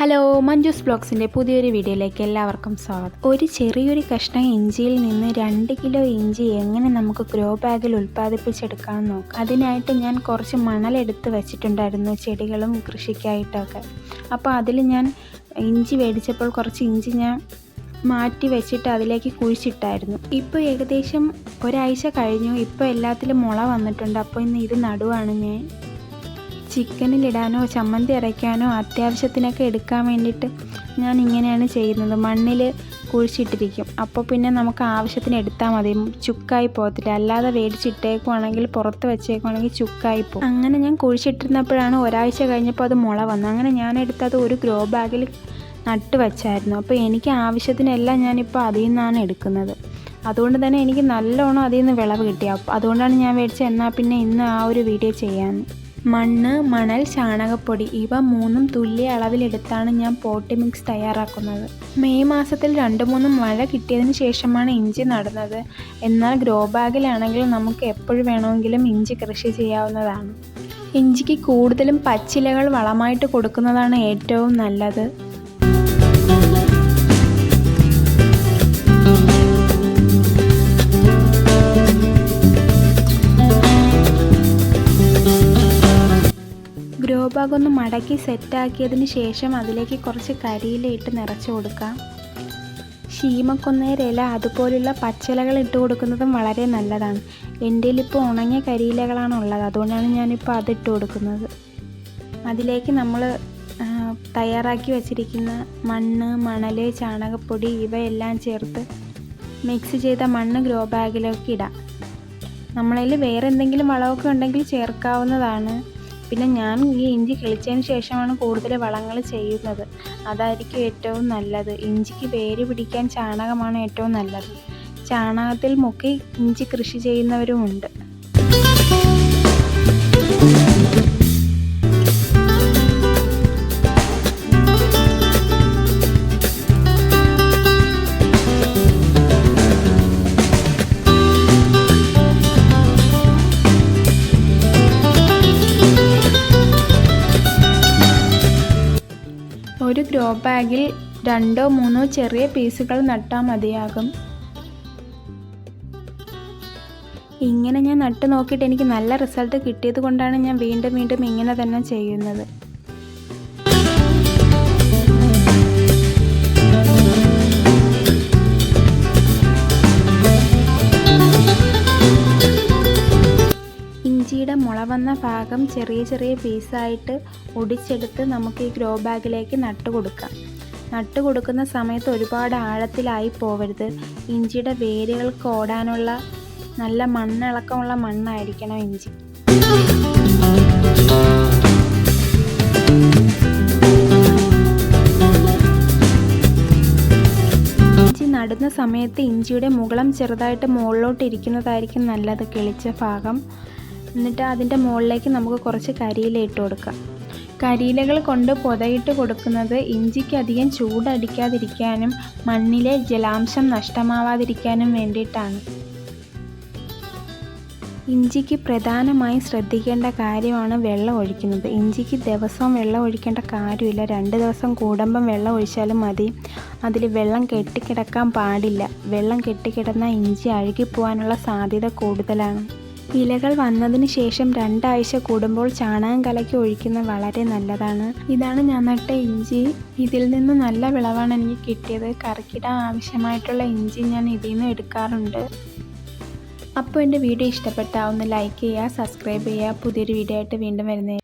Hello Manju's ബ്ലോഗ്സിന്റെ പുതിയൊരു വീഡിയോയിലേക്ക് എല്ലാവർക്കും സ്വാഗതം. ഒരു ചെറിയൊരു കഷ്ണം ഇഞ്ചിയിൽ നിന്ന് രണ്ട് കിലോ ഇഞ്ചി എങ്ങനെ നമുക്ക് ഗ്രോ ബാഗിൽ ഉൽപ്പാദിപ്പിച്ചെടുക്കാമെന്ന് നോക്കാം. അതിനായിട്ട് ഞാൻ കുറച്ച് മണലെടുത്ത് വെച്ചിട്ടുണ്ടായിരുന്നു ചെടികളും കൃഷിക്കായിട്ടൊക്കെ. അപ്പോൾ അതിൽ ഞാൻ ഇഞ്ചി മേടിച്ചപ്പോൾ കുറച്ച് ഇഞ്ചി ഞാൻ മാറ്റി വെച്ചിട്ട് അതിലേക്ക് കുഴിച്ചിട്ടായിരുന്നു. ഇപ്പോൾ ഏകദേശം ഒരാഴ്ച കഴിഞ്ഞു. ഇപ്പോൾ എല്ലാത്തിലും മുള വന്നിട്ടുണ്ട്. അപ്പോൾ ഇന്ന് ഇത് നടുവാണ് ഞാൻ ചിക്കനിലിടാനോ ചമ്മന്തി അരയ്ക്കാനോ അത്യാവശ്യത്തിനൊക്കെ എടുക്കാൻ വേണ്ടിയിട്ട് ഞാൻ ഇങ്ങനെയാണ് ചെയ്യുന്നത്. മണ്ണിൽ കുഴിച്ചിട്ടിരിക്കും. അപ്പോൾ പിന്നെ നമുക്ക് ആവശ്യത്തിന് എടുത്താൽ മതി. ചുക്കായി പോകത്തില്ല. അല്ലാതെ വേടിച്ചിട്ടേക്കുവാണെങ്കിൽ പുറത്ത് വെച്ചേക്കുവാണെങ്കിൽ ചുക്കായി പോകും. അങ്ങനെ ഞാൻ കുഴിച്ചിട്ടിരുന്നപ്പോഴാണ് ഒരാഴ്ച കഴിഞ്ഞപ്പോൾ അത് മുള വന്നത് അങ്ങനെ ഞാൻ എടുത്തത് ഒരു ഗ്രോ ബാഗിൽ നട്ട് വെച്ചായിരുന്നു. അപ്പോൾ എനിക്ക് ആവശ്യത്തിനെല്ലാം ഞാനിപ്പോൾ അതിൽ നിന്നാണ് എടുക്കുന്നത്. അതുകൊണ്ട് തന്നെ എനിക്ക് നല്ലോണം അതിൽ നിന്ന് വിളവ് കിട്ടി. അതുകൊണ്ടാണ് ഞാൻ മേടിച്ചത്. എന്നാൽ പിന്നെ ഇന്ന് ആ ഒരു വീഡിയോ ചെയ്യാമെന്ന് മണ്ണ് മണൽ ചാണകപ്പൊടി ഇവ മൂന്നും തുല്യ അളവിലെടുത്താണ് ഞാൻ പോട്ടി മിക്സ് തയ്യാറാക്കുന്നത്. മെയ് മാസത്തിൽ രണ്ട് മൂന്ന് മഴ കിട്ടിയതിന് ശേഷമാണ് ഇഞ്ചി നടുന്നത്. എന്നാൽ ഗ്രോ ബാഗിലാണെങ്കിൽ നമുക്ക് എപ്പോഴും വേണമെങ്കിലും ഇഞ്ചി കൃഷി ചെയ്യാവുന്നതാണ്. ഇഞ്ചിക്ക് കൂടുതലും പച്ചിലകൾ വളമായിട്ട് കൊടുക്കുന്നതാണ് ഏറ്റവും നല്ലത്. ഗ്രോ ബാഗ് ഒന്ന് മടക്കി സെറ്റാക്കിയതിന് ശേഷം അതിലേക്ക് കുറച്ച് കരിയില ഇട്ട് നിറച്ച് കൊടുക്കാം. ശീമക്കൊന്നേര ഇല അതുപോലുള്ള പച്ചിലകൾ ഇട്ട് കൊടുക്കുന്നതും വളരെ നല്ലതാണ്. എന്റെ ഇപ്പോൾ ഉണങ്ങിയ കരിയിലകളാണ് ഉള്ളത്. അതുകൊണ്ടാണ് ഞാനിപ്പോൾ ഇട്ട് കൊടുക്കുന്നത്. അതിലേക്ക് നമ്മൾ തയ്യാറാക്കി വച്ചിരിക്കുന്ന മണ്ണ് മണൽ ചാണകപ്പൊടി ഇവയെല്ലാം ചേർത്ത് മിക്സ് ചെയ്ത മണ്ണ് ഗ്രോ ബാഗിലേക്ക് ഇടാം. നമ്മളതിൽ വേറെ എന്തെങ്കിലും വളമൊക്കെ ഉണ്ടെങ്കിൽ ചേർക്കാവുന്നതാണ്. പിന്നെ ഞാൻ ഈ ഇഞ്ചി കിളിച്ചതിന് ശേഷമാണ് കൂടുതൽ വളങ്ങൾ ചെയ്യുന്നത്. അതായിരിക്കും ഏറ്റവും നല്ലത്. ഇഞ്ചിക്ക് വേര് പിടിക്കാൻ ചാണകമാണ് ഏറ്റവും നല്ലത്. ചാണകത്തിൽ മുക്കി ഇഞ്ചി കൃഷി ചെയ്യുന്നവരുമുണ്ട്. ഒരു ഗ്രോ ബാഗിൽ രണ്ടോ മൂന്നോ ചെറിയ പീസുകൾ നട്ടാൽ മതിയാകും. ഇങ്ങനെ ഞാൻ നട്ട് നോക്കിയിട്ട് എനിക്ക് നല്ല റിസൾട്ട് കിട്ടിയത് കൊണ്ടാണ് ഞാൻ വീണ്ടും വീണ്ടും ഇങ്ങനെ തന്നെ ചെയ്യുന്നത്. ഇഞ്ചിയുടെ മുള വന്ന ഭാഗം ചെറിയ ചെറിയ പീസായിട്ട് ഒടിച്ചെടുത്ത് നമുക്ക് ഈ ഗ്രോ ബാഗിലേക്ക് നട്ട് കൊടുക്കാം. നട്ട് കൊടുക്കുന്ന സമയത്ത് ഒരുപാട് ആഴത്തിലായി പോവരുത്. ഇഞ്ചിയുടെ വേരുകൾക്ക് ഓടാനുള്ള നല്ല മണ്ണിളക്കമുള്ള മണ്ണായിരിക്കണം ഇഞ്ചി നടുന്ന സമയത്ത് ഇഞ്ചിയുടെ മുകളം ചെറുതായിട്ട് മുകളിലോട്ട് ഇരിക്കുന്നതായിരിക്കും നല്ലത്. കിളിച്ച ഭാഗം. എന്നിട്ട് അതിന്റെ മുകളിലേക്ക് നമുക്ക് കുറച്ച് കരിയില ഇട്ട് കൊടുക്കാം. കരിയിലകൾ കൊണ്ട് പുതയിട്ട് കൊടുക്കുന്നത് ഇഞ്ചിക്ക് അധികം ചൂടടിക്കാതിരിക്കാനും മണ്ണിലെ ജലാംശം നഷ്ടമാവാതിരിക്കാനും വേണ്ടിയിട്ടാണ്. ഇഞ്ചിക്ക് പ്രധാനമായും ശ്രദ്ധിക്കേണ്ട കാര്യമാണ് വെള്ളം ഒഴിക്കുന്നത്. ഇഞ്ചിക്ക് ദിവസവും വെള്ളം ഒഴിക്കേണ്ട കാര്യമില്ല. രണ്ട് ദിവസം കൂടുമ്പം വെള്ളം ഒഴിച്ചാലും മതി. അതിൽ വെള്ളം കെട്ടിക്കിടക്കാൻ പാടില്ല. വെള്ളം കെട്ടിക്കിടന്നാൽ ഇഞ്ചി അഴുകിപ്പോവാനുള്ള സാധ്യത കൂടുതലാണ്. ഇലകൾ വന്നതിന് ശേഷം രണ്ടാഴ്ച കൂടുമ്പോൾ ചാണകം കലക്കി ഒഴിക്കുന്നത് വളരെ നല്ലതാണ്. ഇതാണ് ഞാൻ നട്ട ഇഞ്ചി. ഇതിൽ നിന്ന് നല്ല വിളവാണ് എനിക്ക് കിട്ടിയത്. കറിക്കിടാൻ ആവശ്യമായിട്ടുള്ള ഇഞ്ചി ഞാൻ ഇതിൽ നിന്ന് എടുക്കാറുണ്ട്. അപ്പോൾ എന്റെ വീഡിയോ ഇഷ്ടപ്പെട്ടാൽ ഒന്ന് ലൈക്ക് ചെയ്യുക സബ്സ്ക്രൈബ് ചെയ്യുക. പുതിയൊരു വീഡിയോ ആയിട്ട് വീണ്ടും വരുന്നേ.